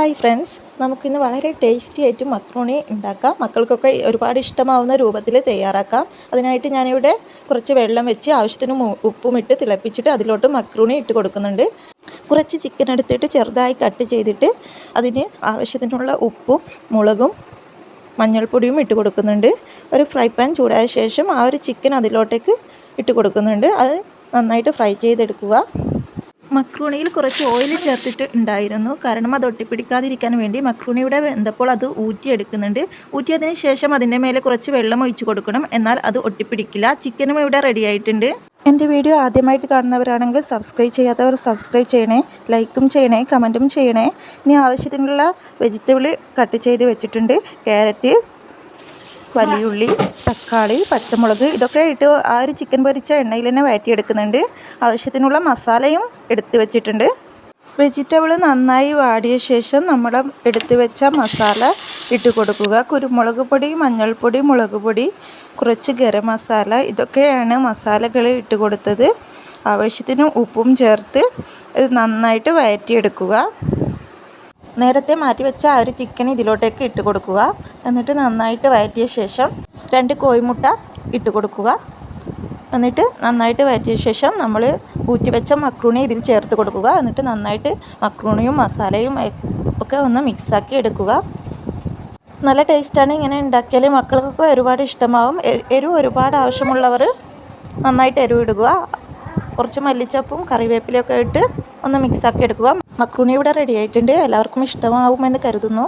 Hi friends. നമുക്കിന്ന് വളരെ tasty ആയിട്ട് മക്രോണി ഉണ്ടാക്കാം. മക്കൾക്കൊക്കെ ഒരുപാട് ഇഷ്ടമാവുന്ന രൂപത്തിൽ തയ്യാറാക്കാം. അതിനായിട്ട് ഞാനിവിടെ കുറച്ച് വെള്ളം വെച്ച് ആവശ്യത്തിന് ഉപ്പും ഇട്ട് തിളപ്പിച്ചിട്ട് അതിലോട്ട് മക്രൂണി ഇട്ട് കൊടുക്കുന്നുണ്ട്. കുറച്ച് ചിക്കൻ എടുത്തിട്ട് ചെറുതായി കട്ട് ചെയ്തിട്ട് അതിന് ആവശ്യത്തിനുള്ള ഉപ്പും മുളകും മഞ്ഞൾപ്പൊടിയും ഇട്ട് കൊടുക്കുന്നുണ്ട്. ഒരു ഫ്രൈ പാൻ ചൂടായ ശേഷം ആ ഒരു ചിക്കൻ അതിലോട്ടേക്ക് ഇട്ട് കൊടുക്കുന്നുണ്ട്. അത് നന്നായിട്ട് ഫ്രൈ ചെയ്തെടുക്കുക. മക്രൂണിയിൽ കുറച്ച് ഓയിൽ ചേർത്തിട്ട് ഉണ്ടായിരുന്നു. കാരണം അത് ഒട്ടിപ്പിടിക്കാതിരിക്കാൻ വേണ്ടി മക്രൂണിയുടെ വെന്തപ്പോൾ അത് ഊറ്റിയെടുക്കുന്നുണ്ട്. ഊറ്റിയതിന് ശേഷം അതിന്റെ മേലെ കുറച്ച് വെള്ളം ഒഴിച്ചു കൊടുക്കണം. എന്നാൽ അത് ഒട്ടിപ്പിടിക്കില്ല. ചിക്കനും ഇവിടെ റെഡി ആയിട്ടുണ്ട്. എന്റെ വീഡിയോ ആദ്യമായിട്ട് കാണുന്നവരാണെങ്കിൽ സബ്സ്ക്രൈബ് ചെയ്യാത്തവർ സബ്സ്ക്രൈബ് ചെയ്യണേ ലൈക്കും ചെയ്യണേ കമന്റും ചെയ്യണേ. ഇനി ആവശ്യത്തിനുള്ള വെജിറ്റബിൾ കട്ട് ചെയ്ത് വെച്ചിട്ടുണ്ട്. ക്യാരറ്റ് വലിയുള്ളി തക്കാളി പച്ചമുളക് ഇതൊക്കെ ഇട്ട് ആ ഒരു ചിക്കൻ പൊരിച്ച എണ്ണയിൽ തന്നെ വയറ്റിയെടുക്കുന്നുണ്ട് ആവശ്യത്തിനുള്ള മസാലയും എടുത്തു വെച്ചിട്ടുണ്ട്. വെജിറ്റബിൾ നന്നായി വാടിയ ശേഷം നമ്മൾ എടുത്തു വെച്ച മസാല ഇട്ട് കൊടുക്കുക. കുരുമുളക് പൊടി മഞ്ഞൾപ്പൊടി മുളക് പൊടി കുറച്ച് ഗരം മസാല ഇതൊക്കെയാണ് മസാലകൾ ഇട്ട് കൊടുത്തത്. ആവശ്യത്തിന് ഉപ്പും ചേർത്ത് ഇത് നന്നായിട്ട് വഴറ്റിയെടുക്കുക. നേരത്തെ മാറ്റി വെച്ച ആ ഒരു ചിക്കൻ ഇതിലോട്ടേക്ക് ഇട്ട് കൊടുക്കുക. എന്നിട്ട് നന്നായിട്ട് വഴറ്റിയ ശേഷം രണ്ട് കോഴിമുട്ട ഇട്ട് കൊടുക്കുക. എന്നിട്ട് നന്നായിട്ട് വഴറ്റിയ ശേഷം നമ്മൾ ഊറ്റി വെച്ച മക്രൂണി ഇതിൽ ചേർത്ത് കൊടുക്കുക. എന്നിട്ട് നന്നായിട്ട് മക്രൂണിയും മസാലയും ഒക്കെ ഒന്ന് മിക്സാക്കി എടുക്കുക. നല്ല ടേസ്റ്റാണ് ഇങ്ങനെ ഉണ്ടാക്കിയാൽ മക്കൾക്കൊക്കെ ഒരുപാട് ഇഷ്ടമാവും. എരിവ് ഒരുപാട് ആവശ്യമുള്ളവർ നന്നായിട്ട് എരിവ് ഇടുക. കുറച്ച് മല്ലിച്ചപ്പും കറിവേപ്പിലയൊക്കെ ഇട്ട് ഒന്ന് മിക്സാക്കി എടുക്കുക. മക്രൂണി ഇവിടെ റെഡി ആയിട്ടുണ്ട്. എല്ലാവർക്കും ഇഷ്ടമാവുമെന്ന് കരുതുന്നു.